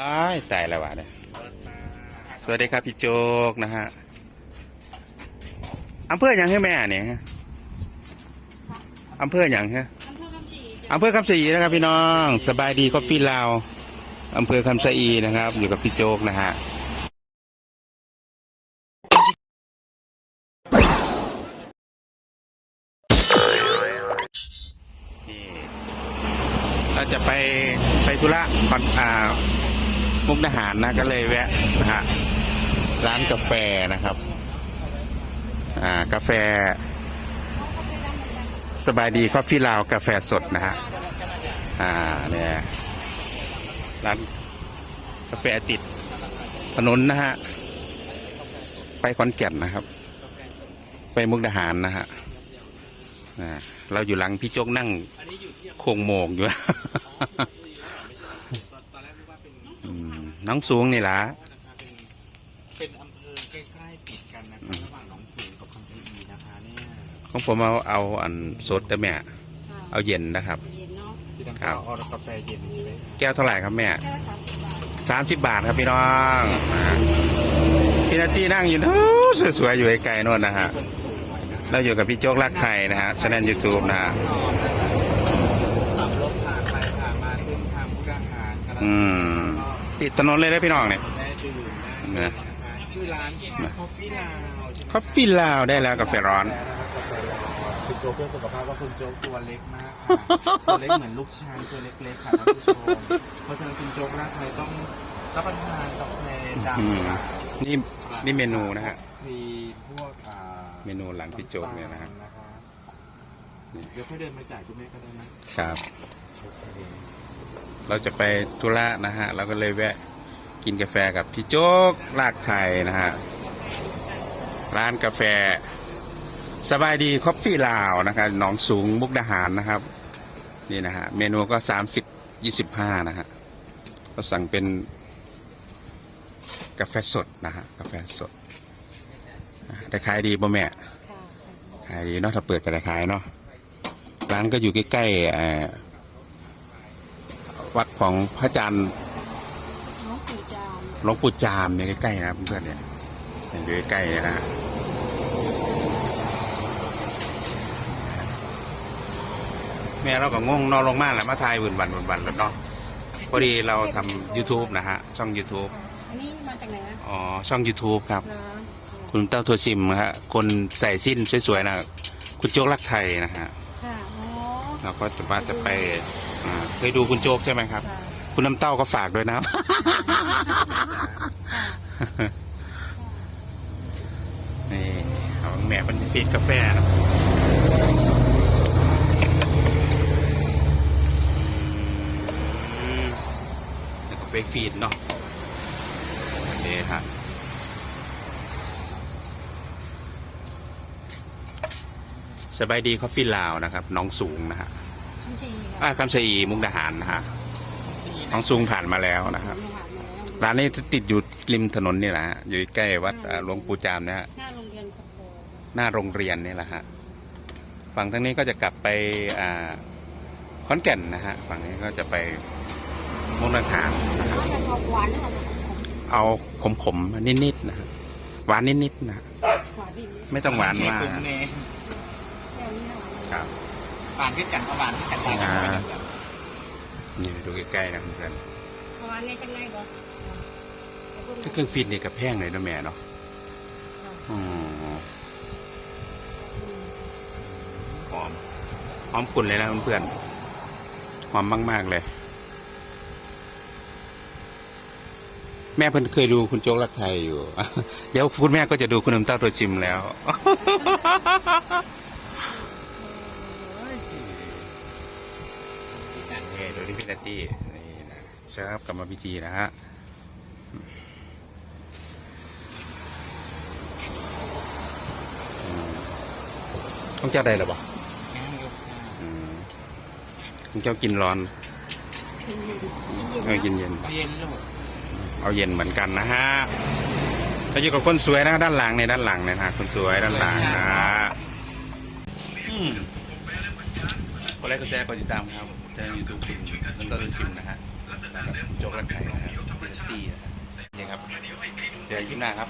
อ้ายตายแล้ววะเนี่ยสวัสดีครับพี่โจกนะฮะอำเภออย่างให้แม่เนี่ยฮะอำเภออย่างฮะอำเภอคำศรีนะครับพี่น้องสบายดีก็ฟีลาวอำเภอคำศรีนะครับ อยู่กับพี่โจกนะฮะนี่เราจะไปไปธุระก่อนอ่า มุกดาหารนะก็เลยแวะนะฮะร้านกาแฟนะครับ อ่ากาแฟ สบายดีคอฟฟี่ลาวกาแฟสดนะฮะอ่าเนี่ยร้านกาแฟติดถนนนะฮะไปขอนแก่นนะครับ ไปมุกดาหารนะฮะอ่าเราอยู่หลังพี่โจ๊กนั่งโคงโมงอยู่ น้องสูงนี่ล่ะเป็นอำเภอใกล้ๆติดกันนะครับระหว่างหนองสูงกับคำชะอีนะคะเนี่ยของผมเอาเอาอันสดได้แม่เอาเย็นนะครับ เย็นเนาะที่ต้องครับเอากาแฟเย็นใช่ไหมครับแก้วเท่าไหร่ครับแม่ แค่ละสามสิบบาทสามสิบบาทครับพี่น้องอ่าพี่นาตี้นั่งอยู่นู้นสวยๆอยู่ไกลๆโน่นนะฮะ คนสวยนะเราอยู่กับพี่โจ๊กลักไข่นะฮะช anel YouTube นะฮะ ขับรถผ่านไปผ่านมาขึ้นทางพุทธหารกำลังอืม ติดถนนเลยนะพี่น้องเนี่ยได้ดื่มได้นะคะชื่อร้าน Coffee Lounge ใช่ไหมคอฟฟี่ลาวได้แล้วกาแฟร้อนแล้วนะครับกาแฟร้อนคุณโจ๊กเพื่อสุขภาพว่าคุณโจ๊กตัวเล็กมากค่ะตัวเล็กเหมือนลูกช้างตัวเล็กๆค่ะท่านผู้ชมเพราะฉะนั้นคุณโจ๊กร่างไทยต้องรับประทานกาแฟดอืมำค่ะนี่นี่เมนูนะฮะมีพวกอ่าเมนูหลังพี่โจ๊กเนี่ยนะฮะนี่เดี๋ยวค่อยเดินมาจ่ายคุณแม่ก็ได้นะครับ เราจะไปธุระนะฮะ เราก็เลยแวะกินกาแฟกับพี่โจ๊กลากไทยนะฮะ ร้านกาแฟ สบายดีคอฟฟี่ลาวนะครับหนองสูงมุกดาหารนะครับ นี่นะฮะ เมนูก็สามสิบยี่สิบห้านะฮะก็สั่งเป็นกาแฟสดนะฮะ กาแฟสดอะได้ขายดีป่ะแม่ค่ะขายดีเนาะถ้าเปิดก็ได้ขายเนาะร้านก็อยู่ใกล้ๆเอ่อ วัดของพระอาจารย์น้องปู่จามหลวงปู่จามเนี่ยใกล้ๆนะครับเพื่อนๆเนี่ยอยู่ใกล้ๆนะฮะแม่เราก็งงนอนลงมากแหละมาทายวุ่นวันวุ่นวันแล้วเนาะพอดีเราทำ YouTube นะฮะ ช่อง YouTube อันนี้มาจากไหนนะอ๋อ ช่อง YouTube ครับเหรอคุณเต้าทัวซิมนะฮะคนใส่สิ้นสวยๆนะ คุณโจ๊กลักไทยนะฮะ ค่ะ อ๋อเราก็จะว่าจะไป อ่าเคยดูคุณโจ๊กใช่ไหมครับ ค่ะคุณน้ำเต้าก็ฝากด้วยนะครับ นี่เอาแม่เป็นฟีดกาแฟนะอืมแล้วก็ไปฟีดเนาะนี่ฮะสบายดีคอฟฟี่ลาวนะครับ น้องสูงนะฮะ ชุ่มชีอ่าคำชะอีมุกดาหารนะฮะน้องสูงผ่านมาแล้วนะครับร้านนี้ติดอยู่ริมถนนนี่แหละฮะอยู่ใกล้วัดอ่าหลวงปู่จามนะฮะหน้าโรงเรียนขบโพหน้าโรงเรียนนี่แหละฮะฝั่งทางนี้ก็จะกลับไปอ่าขอนแก่นนะฮะฝั่งนี้ก็จะไปมุกดาหารนะฮะเขาจะออกหวานหรือเปล่าขมเอาขมๆนิดๆนะฮะหวานนิดๆนะฮะหวานดีนี่ไม่ต้องหวานมากคุณเมย์แค่นี้นะหวาน ครับ หวานขึ้นกันก็หวานขึ้นกันได้กันอ่าได้กันนี่ดูใกล้ๆนะเพื่อนหวานในจังไรก่อนๆถ้าเครื่องฟีดนี่กับแพงเลยนะแม่เนาะอืมหอมหอมกลุ่นเลยนะเพื่อนๆหอมมากๆเลย แม่เพิ่นเคยดูคุณโจ๊กรักไทยอยู่ เดี๋ยวคุณแม่ก็จะดูคุณน้ำเต้าตัวจิมแล้ว เฮ้ ดูที่พี่นาตี้นี่นะครับกรรมพิธีนะฮะต้องเจ้าใดหรอปะอืมต้องเจ้ากินร้อนเออเย็นเย็นเอาเย็นเหมือนกันนะฮะเราอยู่กับคนสวยนะด้านหลังในด้านหลังเนี่ยนะคนสวยด้านหลังนะ ฮะอืมคนแรกก็แชร์กดติดตามครับแชร์ยูทูบฟินแล้วก็ดูฟินนะฮะโจ๊กรักไทยนะฮะดีนะฮะโอเคครับเจอกันคลิปหน้าครับ